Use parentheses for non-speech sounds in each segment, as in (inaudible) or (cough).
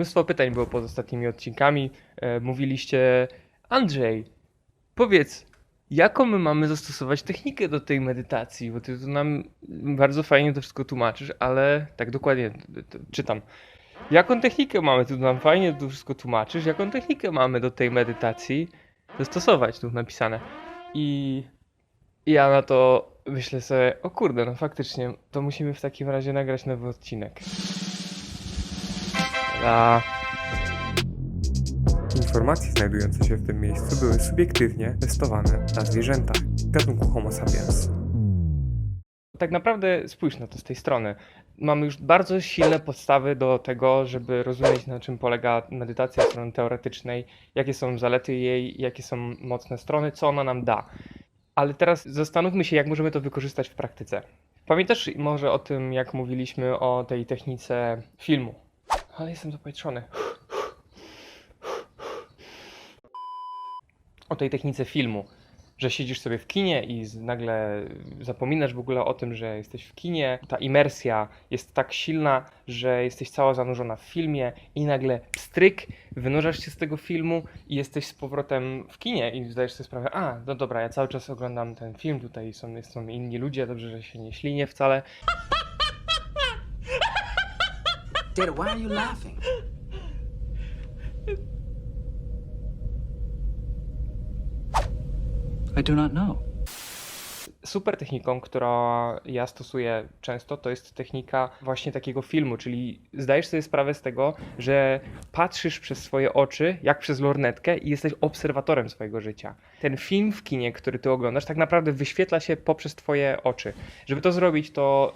Mnóstwo pytań było pod ostatnimi odcinkami. E, mówiliście, Andrzej, powiedz, jaką my mamy zastosować technikę do tej medytacji? Bo ty tu nam bardzo fajnie to wszystko tłumaczysz, ale tak dokładnie czytam. Jaką technikę mamy? Tu nam fajnie to wszystko tłumaczysz. Jaką technikę mamy do tej medytacji zastosować? Tu napisane. I ja na to myślę sobie, o kurde, no faktycznie, to musimy w takim razie nagrać nowy odcinek. A Informacje znajdujące się w tym miejscu były subiektywnie testowane na zwierzętach gatunku Homo sapiens. tak naprawdę spójrz na to z tej strony. Mamy już bardzo silne podstawy do tego, żeby rozumieć, na czym polega medytacja strony teoretycznej, jakie są zalety jej, jakie są mocne strony, co ona nam da. Ale teraz zastanówmy się, jak możemy to wykorzystać w praktyce. Pamiętasz może o tym, jak mówiliśmy o tej technice filmu? Ale jestem zapowietrzony. O tej technice filmu że siedzisz sobie w kinie i nagle zapominasz w ogóle o tym, że jesteś w kinie. Ta imersja jest tak silna, że jesteś cała zanurzona w filmie i nagle pstryk, wynurzasz się z tego filmu i jesteś z powrotem w kinie i zdajesz sobie sprawę, a, no dobra, ja cały czas oglądam ten film, tutaj są, są inni ludzie, dobrze, że się nie ślinię wcale. Dad, why are you laughing? I do not know. super techniką, która ja stosuję często, to jest technika właśnie takiego filmu, czyli zdajesz sobie sprawę z tego, że patrzysz przez swoje oczy, jak przez lornetkę i jesteś obserwatorem swojego życia. Ten film w kinie, który ty oglądasz, tak naprawdę wyświetla się poprzez twoje oczy. Żeby to zrobić, to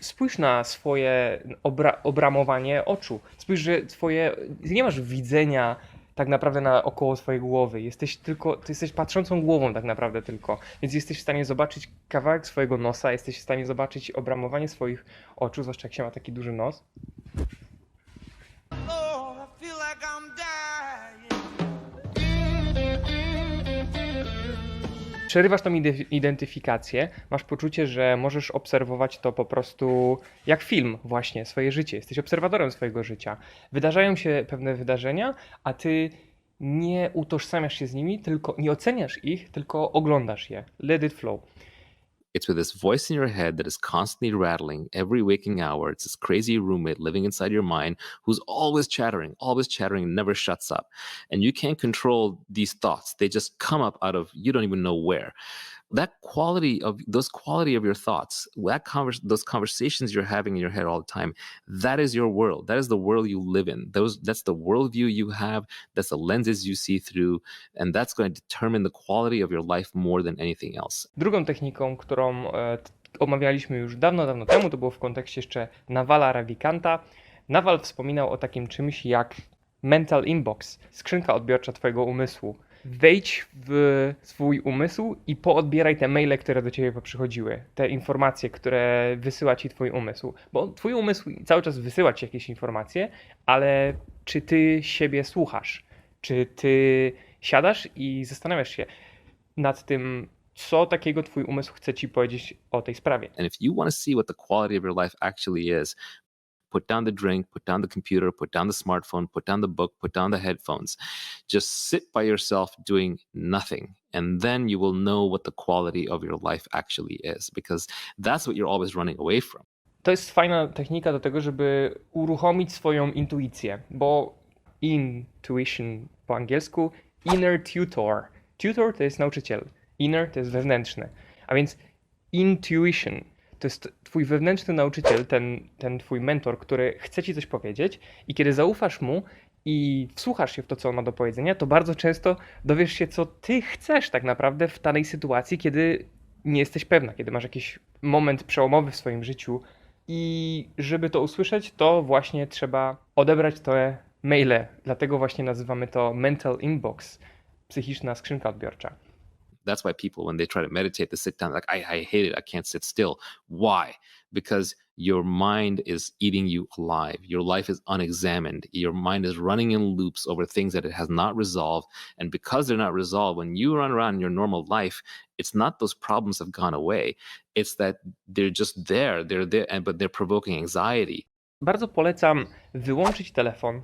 spójrz na swoje obra- obramowanie oczu. Spójrz, że twoje, nie masz widzenia tak naprawdę naokoło swojej głowy. Jesteś tylko, ty jesteś patrzącą głową tak naprawdę tylko. Więc jesteś w stanie zobaczyć kawałek swojego nosa, jesteś w stanie zobaczyć obramowanie swoich oczu, zwłaszcza jak się ma taki duży nos. Przerywasz tą ide- identyfikację, masz poczucie, że możesz obserwować to po prostu jak film, właśnie swoje życie. Jesteś obserwatorem swojego życia. Wydarzają się pewne wydarzenia, a ty nie utożsamiasz się z nimi, tylko nie oceniasz ich, tylko oglądasz je. Let it flow. It's with this voice in your head that is constantly rattling every waking hour. It's this crazy roommate living inside your mind who's always chattering, always chattering, never shuts up. And you can't control these thoughts. They just come up out of you don't even know where. That quality of those quality of your thoughts, that convers those conversations you're having in your head all the time, that is your world. That is the world you live in. Those that's the worldview you have. That's the lenses you see through, and that's going to determine the quality of your life more than anything else. Drugą techniką, którą e, omawialiśmy już dawno, dawno temu, to było w kontekście jeszcze Nawala Ravikanta. Nawal wspominał o takim czymś jak mental inbox, skrzynka odbiorcza twojego umysłu. Wejdź w swój umysł i poodbieraj te maile, które do ciebie przychodziły, te informacje, które wysyła ci twój umysł. Bo twój umysł cały czas wysyła ci jakieś informacje, ale czy ty siebie słuchasz? Czy ty siadasz i zastanawiasz się nad tym, co takiego twój umysł chce ci powiedzieć o tej sprawie? And if you want to see what the quality of your life actually is, put down the drink, put down the computer, put down the smartphone, put down the book, put down the headphones. Just sit by yourself doing nothing. And then you will know what the quality of your life actually is, because that's what you're always running away from. To jest fajna technika do tego, żeby uruchomić swoją intuicję, bo intuition po angielsku inner tutor. Tutor to jest nauczyciel, inner to jest wewnętrzny. A więc intuition to jest twój wewnętrzny nauczyciel, ten, ten twój mentor, który chce ci coś powiedzieć i kiedy zaufasz mu i wsłuchasz się w to, co on ma do powiedzenia, to bardzo często dowiesz się, co ty chcesz tak naprawdę w danej sytuacji, kiedy nie jesteś pewna, kiedy masz jakiś moment przełomowy w swoim życiu, i żeby to usłyszeć, to właśnie trzeba odebrać te maile. Dlatego właśnie nazywamy to mental inbox, psychiczna skrzynka odbiorcza. That's why people, when they try to meditate, they sit down like, I, I hate it. I can't sit still. Why? Because your mind is eating you alive. Your life is unexamined. Your mind is running in loops over things that it has not resolved. And because they're not resolved, when you run around in your normal life, it's not those problems have gone away. It's that they're just there. They're there, and but they're provoking anxiety. Bardzo polecam wyłączyć telefon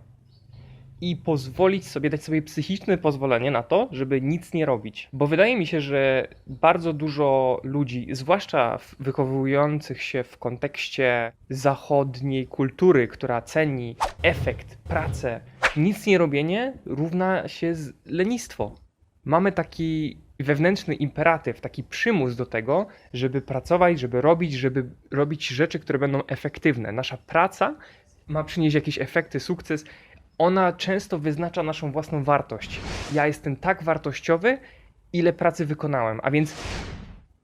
i pozwolić sobie, dać sobie psychiczne pozwolenie na to, żeby nic nie robić. Bo wydaje mi się, że bardzo dużo ludzi, zwłaszcza wychowujących się w kontekście zachodniej kultury, która ceni efekt, pracę, nic nie robienie równa się z lenistwo. Mamy taki wewnętrzny imperatyw, taki przymus do tego, żeby pracować, żeby robić, żeby robić rzeczy, które będą efektywne. Nasza praca ma przynieść jakieś efekty, sukces. Ona często wyznacza naszą własną wartość. Ja jestem tak wartościowy, ile pracy wykonałem. A więc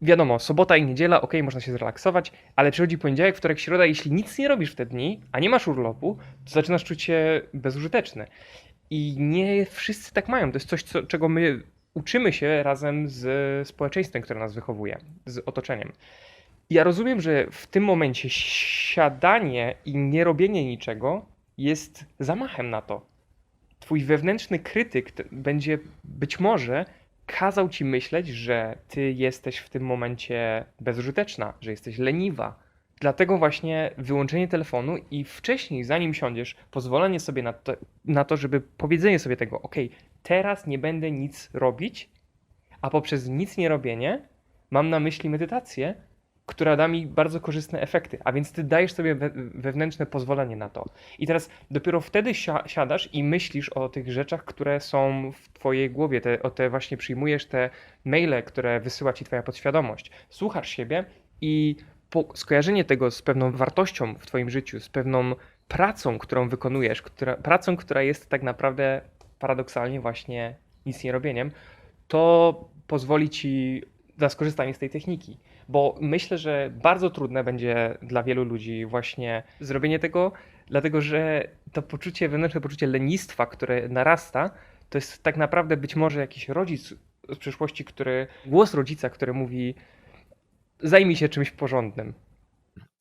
wiadomo, sobota i niedziela, ok, można się zrelaksować, ale przychodzi poniedziałek, wtorek, środa, jeśli nic nie robisz w te dni, a nie masz urlopu, to zaczynasz czuć się bezużyteczny. I nie wszyscy tak mają. To jest coś, co, czego my uczymy się razem z społeczeństwem, które nas wychowuje, z otoczeniem. Ja rozumiem, że w tym momencie siadanie i nie robienie niczego jest zamachem na to. Twój wewnętrzny krytyk będzie być może kazał ci myśleć, że ty jesteś w tym momencie bezużyteczna, że jesteś leniwa. Dlatego właśnie wyłączenie telefonu i wcześniej, zanim siądziesz, pozwolenie sobie na to, na to żeby powiedzenie sobie tego, ok, teraz nie będę nic robić, a poprzez nic nie robienie mam na myśli medytację, która da mi bardzo korzystne efekty. A więc ty dajesz sobie we, wewnętrzne pozwolenie na to. I teraz dopiero wtedy si- siadasz i myślisz o tych rzeczach, które są w twojej głowie. Te, o te właśnie przyjmujesz te maile, które wysyła ci twoja podświadomość. Słuchasz siebie i skojarzenie tego z pewną wartością w twoim życiu, z pewną pracą, którą wykonujesz, która, pracą, która jest tak naprawdę paradoksalnie właśnie nic nie robieniem, to pozwoli ci na skorzystanie z tej techniki. Bo myślę, że bardzo trudne będzie dla wielu ludzi właśnie zrobienie tego, dlatego że to poczucie, wewnętrzne poczucie lenistwa, które narasta, to jest tak naprawdę być może jakiś rodzic z przyszłości, który, głos rodzica, który mówi zajmij się czymś porządnym.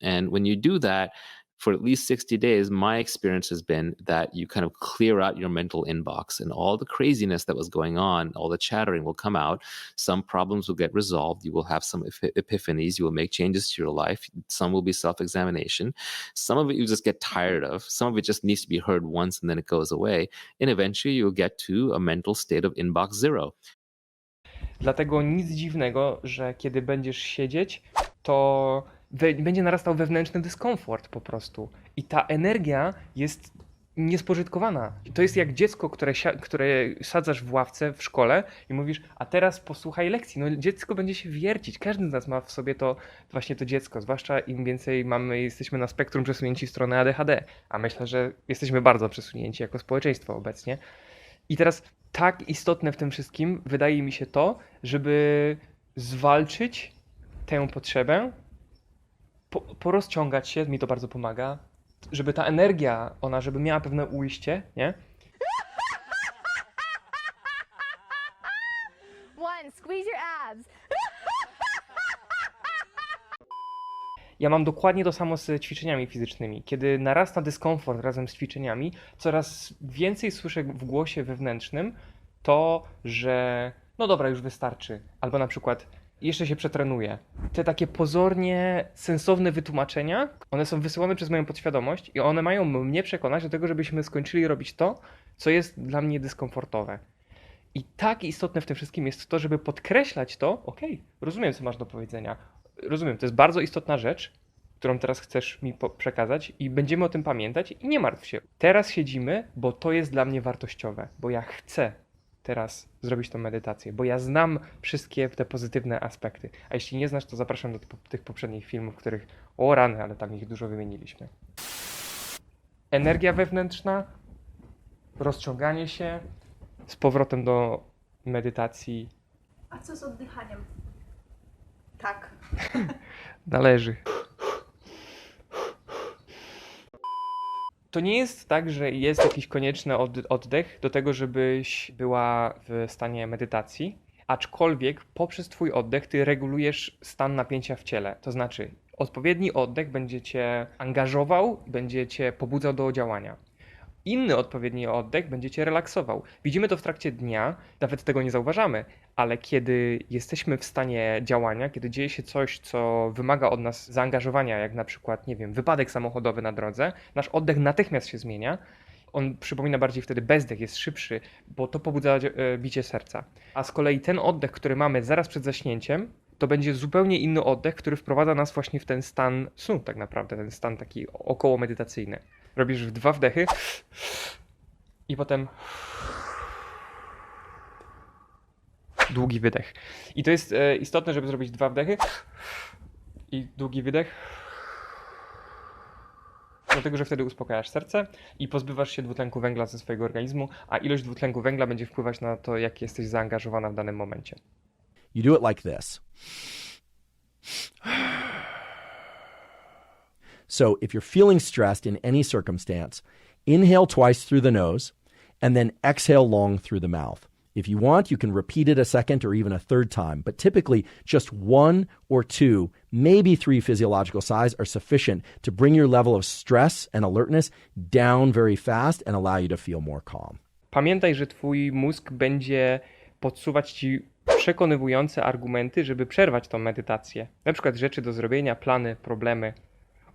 And when you do that for at least 60 days, my experience has been that you kind of clear out your mental inbox and all the craziness that was going on, all the chattering will come out. Some problems will get resolved. You will have some epip- epiphanies. You will make changes to your life. Some will be self examination. Some of it you just get tired of. Some of it just needs to be heard once and then it goes away. And eventually you'll get to a mental state of inbox zero. Dlatego nic dziwnego, że kiedy będziesz siedzieć, to będzie narastał wewnętrzny dyskomfort po prostu. I ta energia jest niespożytkowana. To jest jak dziecko, które, które sadzasz w ławce w szkole i mówisz, a teraz posłuchaj lekcji. No dziecko będzie się wiercić. Każdy z nas ma w sobie to właśnie to dziecko, zwłaszcza im więcej mamy, jesteśmy na spektrum przesunięci w stronę ADHD. A myślę, że jesteśmy bardzo przesunięci jako społeczeństwo obecnie. I teraz tak istotne w tym wszystkim wydaje mi się to, żeby zwalczyć tę potrzebę, po, porozciągać się, mi to bardzo pomaga, żeby ta energia, ona, żeby miała pewne ujście, nie? One, squeeze your abs. Ja mam dokładnie to samo z ćwiczeniami fizycznymi. Kiedy narasta dyskomfort razem z ćwiczeniami, coraz więcej słyszę w głosie wewnętrznym to, że no dobra, już wystarczy. Albo na przykład jeszcze się przetrenuję. Te takie pozornie sensowne wytłumaczenia, one są wysyłane przez moją podświadomość i one mają mnie przekonać do tego, żebyśmy skończyli robić to, co jest dla mnie dyskomfortowe. I tak istotne w tym wszystkim jest to, żeby podkreślać to, okej, rozumiem, co masz do powiedzenia. Rozumiem, to jest bardzo istotna rzecz, którą teraz chcesz mi przekazać i będziemy o tym pamiętać i nie martw się. Teraz siedzimy, bo to jest dla mnie wartościowe, bo ja chcę teraz zrobić tą medytację, bo ja znam wszystkie te pozytywne aspekty. A jeśli nie znasz, to zapraszam do tych- poprzednich filmów, których o rany, ale tam ich dużo wymieniliśmy. Energia wewnętrzna, rozciąganie się, z powrotem do medytacji A co z oddychaniem? Tak. (laughs) Należy. To nie jest tak, że jest jakiś konieczny od- oddech do tego, żebyś była w stanie medytacji, aczkolwiek poprzez Twój oddech Ty regulujesz stan napięcia w ciele. To znaczy, odpowiedni oddech będzie Cię angażował, będzie Cię pobudzał do działania. Inny odpowiedni oddech będzie cię relaksował. Widzimy to w trakcie dnia, nawet tego nie zauważamy, ale kiedy jesteśmy w stanie działania, kiedy dzieje się coś, co wymaga od nas zaangażowania, jak na przykład, nie wiem, wypadek samochodowy na drodze, nasz oddech natychmiast się zmienia On przypomina bardziej wtedy bezdech, jest szybszy, bo to pobudza e, bicie serca. A z kolei ten oddech, który mamy zaraz przed zaśnięciem, to będzie zupełnie inny oddech, który wprowadza nas właśnie w ten stan snu, tak naprawdę, ten stan taki około medytacyjny. Robisz dwa wdechy i potem długi wydech. I to jest e, istotne, żeby zrobić dwa wdechy i długi wydech. Dlatego, że wtedy uspokajasz serce i pozbywasz się dwutlenku węgla ze swojego organizmu, a ilość dwutlenku węgla będzie wpływać na to, jak jesteś zaangażowana w danym momencie. You do it like this. So, if you're feeling stressed in any circumstance, inhale twice through the nose and then exhale long through the mouth. If you want, you can repeat it a second or even a third time, but typically just one or two, maybe three physiological sighs are sufficient to bring your level of stress and alertness down very fast and allow you to feel more calm. Pamiętaj, że twój mózg będzie podsuwać ci przekonywujące argumenty, żeby przerwać tą medytację. Na przykład rzeczy do zrobienia, plany, problemy.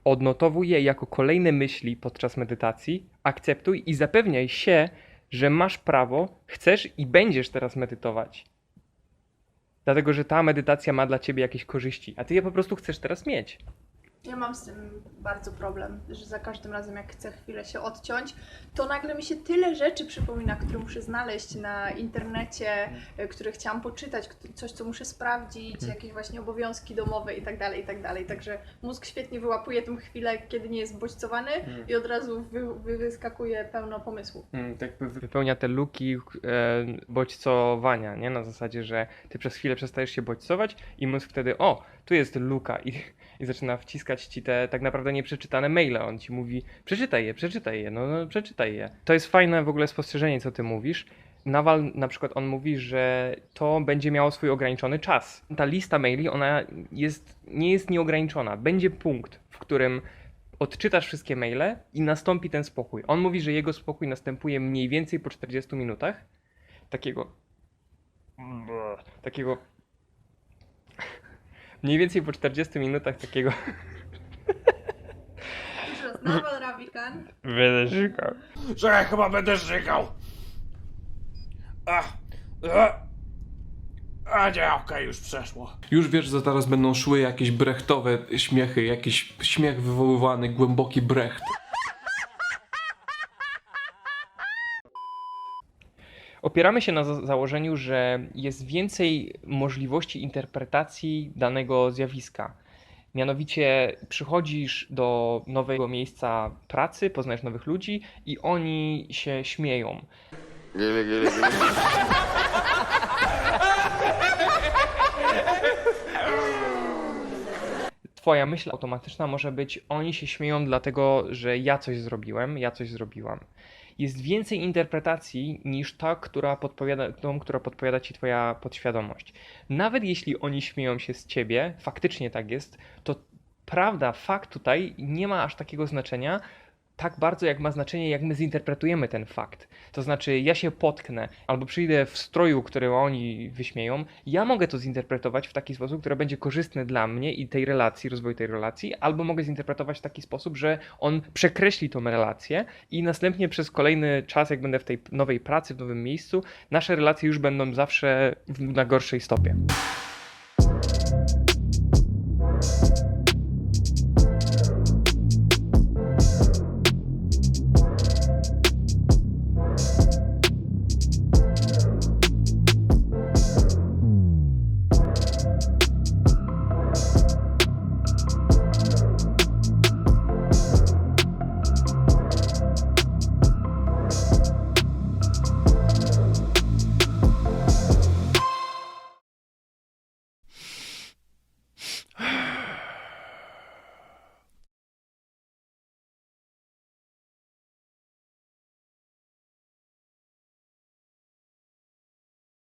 Odnotowuj je jako kolejne myśli podczas medytacji, akceptuj i zapewniaj się, że masz prawo, chcesz i będziesz teraz medytować. Dlatego, że ta medytacja ma dla ciebie jakieś korzyści, a ty je po prostu chcesz teraz mieć. Ja mam z tym bardzo problem, że za każdym razem jak chcę chwilę się odciąć, to nagle mi się tyle rzeczy przypomina, które muszę znaleźć na internecie, e, które chciałam poczytać, coś co muszę sprawdzić, jakieś właśnie obowiązki domowe i tak dalej, i tak dalej. Także mózg świetnie wyłapuje tę chwilę, kiedy nie jest bodźcowany i od razu wy, wy, wyskakuje pełno pomysłów. Tak wypełnia te luki e, bodźcowania, nie? Na zasadzie, że ty przez chwilę przestajesz się bodźcować i mózg wtedy, o, tu jest luka i, i zaczyna wciskać ci te tak naprawdę nieprzeczytane maile. On ci mówi, przeczytaj je, przeczytaj je, no, no przeczytaj je. To jest fajne w ogóle spostrzeżenie, co ty mówisz. Nawal na przykład on mówi, że to będzie miało swój ograniczony czas. Ta lista maili, ona jest, nie jest nieograniczona. Będzie punkt, w którym odczytasz wszystkie maile i nastąpi ten spokój. On mówi, że jego spokój następuje mniej więcej po 40 minutach. Takiego. Takiego. Mniej więcej po 40 minutach takiego. Raz, Nawal Ravikant. Wyleżyka. Że ja chyba będę żygał. A, a, a nie, okej, już przeszło. Już wiesz, że zaraz będą szły jakieś brechtowe śmiechy, jakiś śmiech wywoływany, głęboki brecht. Opieramy się na za- założeniu, że jest więcej możliwości interpretacji danego zjawiska. Mianowicie przychodzisz do nowego miejsca pracy, poznajesz nowych ludzi i oni się śmieją. Twoja myśl automatyczna może być: oni się śmieją dlatego, że ja coś zrobiłem, ja coś zrobiłam. Jest więcej interpretacji niż ta, która podpowiada, tą, która podpowiada ci Twoja podświadomość. Nawet jeśli oni śmieją się z ciebie, faktycznie tak jest, to prawda, fakt tutaj nie ma aż takiego znaczenia, tak bardzo jak ma znaczenie, jak my zinterpretujemy ten fakt. To znaczy, ja się potknę, albo przyjdę w stroju, który oni wyśmieją, ja mogę to zinterpretować w taki sposób, który będzie korzystny dla mnie i tej relacji, rozwoju tej relacji, albo mogę zinterpretować w taki sposób, że on przekreśli tą relację i następnie przez kolejny czas, jak będę w tej nowej pracy, w nowym miejscu, nasze relacje już będą zawsze na gorszej stopie.